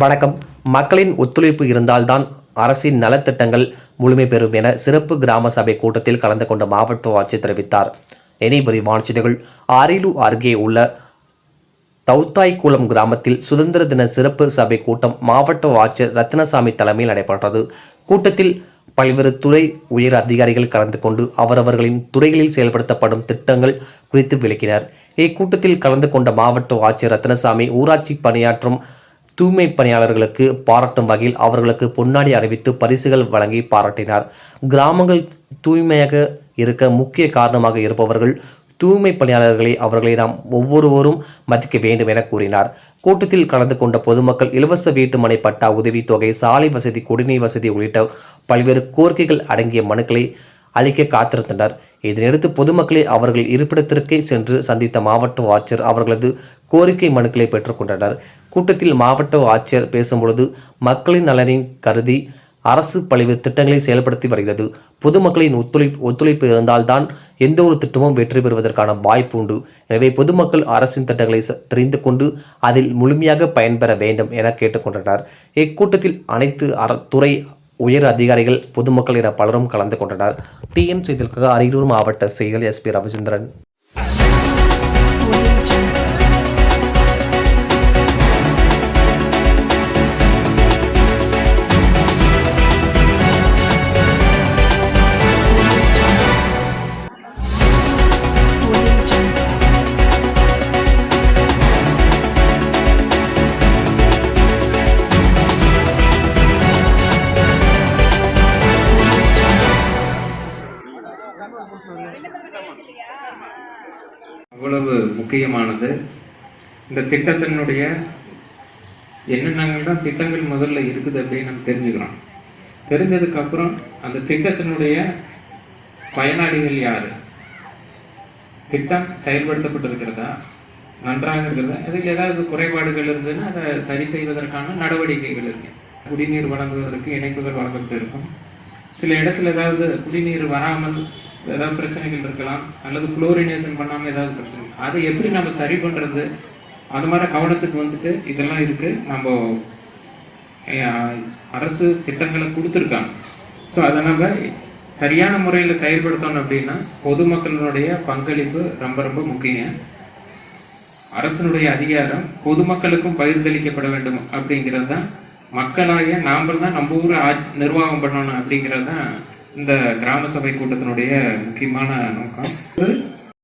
வணக்கம். மக்களின் ஒத்துழைப்பு இருந்தால்தான் அரசின் நலத்திட்டங்கள் முழுமை பெறும் என சிறப்பு கிராம சபை கூட்டத்தில் கலந்து கொண்ட மாவட்ட ஆட்சியர் தெரிவித்தார். இனி விரிவான செய்திகள். அரியலூர் அருகே உள்ள தௌத்தாய்குளம் கிராமத்தில் சுதந்திர தின சிறப்பு சபை கூட்டம் மாவட்ட ஆட்சியர் ரத்னசாமி தலைமையில் நடைபெற்றது. கூட்டத்தில் பல்வேறு துறை உயர் அதிகாரிகள் கலந்து கொண்டு அவரவர்களின் துறைகளில் செயல்படுத்தப்படும் திட்டங்கள் குறித்து விளக்கினர். இக்கூட்டத்தில் கலந்து கொண்ட மாவட்ட ஆட்சியர் ரத்னசாமி ஊராட்சி பணியாற்றும் தூய்மை பணியாளர்களுக்கு பாராட்டும் வகையில் அவர்களுக்கு பொன்னாடி அறிவித்து பரிசுகள் வழங்கி பாராட்டினார். கிராமங்கள் தூய்மையாக இருக்க முக்கிய காரணமாக இருப்பவர்கள் தூய்மை பணியாளர்களை அவர்களை நாம் ஒவ்வொருவரும் மதிக்க வேண்டும் என கூறினார். கூட்டத்தில் கலந்து கொண்ட பொதுமக்கள் இலவச வீட்டுமனை பட்டா உதவித்தொகை சாலை வசதி குடிநீர் வசதி உள்ளிட்ட பல்வேறு கோரிக்கைகள் அடங்கிய மனுக்களை அளிக்க காத்திருந்தனர். இதனையடுத்து பொதுமக்களை அவர்கள் இருப்பிடத்திற்கே சென்று சந்தித்த மாவட்ட ஆட்சியர் அவர்களது கோரிக்கை மனுக்களை பெற்றுக்கொண்டனர் கூட்டத்தில் மாவட்ட ஆட்சியர் பேசும்பொழுது மக்களின் நலனின் கருதி அரசு பல்வேறு திட்டங்களை செயல்படுத்தி வருகிறது. பொதுமக்களின் ஒத்துழைப்பு ஒத்துழைப்பு இருந்தால்தான் எந்த ஒரு திட்டமும் வெற்றி பெறுவதற்கான வாய்ப்பு உண்டு. எனவே பொதுமக்கள் அரசின் திட்டங்களை தெரிந்து கொண்டு அதில் முழுமையாக பயன்பெற வேண்டும் என கேட்டுக்கொண்டனர் இக்கூட்டத்தில் அனைத்து அற துறை உயர் அதிகாரிகள் பொதுமக்கள் என பலரும் கலந்து கொண்டனர். டிஎம் செய்திகளுக்காக அரியலூர் மாவட்ட செய்திகள் எஸ்பி ரவிச்சந்திரன். அவ்வளவு முக்கியமானது. இந்த திட்டத்தினுடைய என்னென்னலாம் திட்டங்கள் முதல்ல இருக்குது அப்படின்னு நம்ம தெரிஞ்சுக்கிறோம். தெரிஞ்சதுக்கு அப்புறம் அந்த திட்டத்தினுடைய பயனாளிகள் யாரு? திட்டம் செயல்படுத்தப்பட்டிருக்கிறதா? நன்றாக இருக்கிறதா அதில் ஏதாவது குறைபாடுகள் இருந்ததுன்னா அதை சரி செய்வதற்கான நடவடிக்கைகள் இருக்கு. குடிநீர் வழங்குவதற்கு இணைப்புகள் வழங்கப்பட்டு இருக்கும் சில இடத்துல ஏதாவது குடிநீர் வராமல் ஏதாவது பிரச்சனைகள் இருக்கலாம் அல்லது குளோரினேஷன் பண்ணாமல் ஏதாவது பிரச்சனை. அதை எப்படி நம்ம சரி பண்ணுறது அது மாதிரி கவனத்துக்கு வந்துட்டு இதெல்லாம் இருக்குது நம்ம அரசு திட்டங்களை கொடுத்துருக்காங்க. ஸோ அதை நம்ம சரியான முறையில் செயல்படுத்தணும் அப்படின்னா பொதுமக்களினுடைய பங்களிப்பு ரொம்ப ரொம்ப முக்கியம். அரசனுடைய அதிகாரம் பொதுமக்களுக்கும் பகிர்ந்தளிக்கப்பட வேண்டும் அப்படிங்கிறது தான் மக்களாகிய நாமல் தான் நம்ம ஊரை ஆ- நிர்வாகம் பண்ணணும் அப்படிங்கிறது தான் இந்த கிராம சபை கூட்டத்தினுடைய முக்கியமான நோக்கம்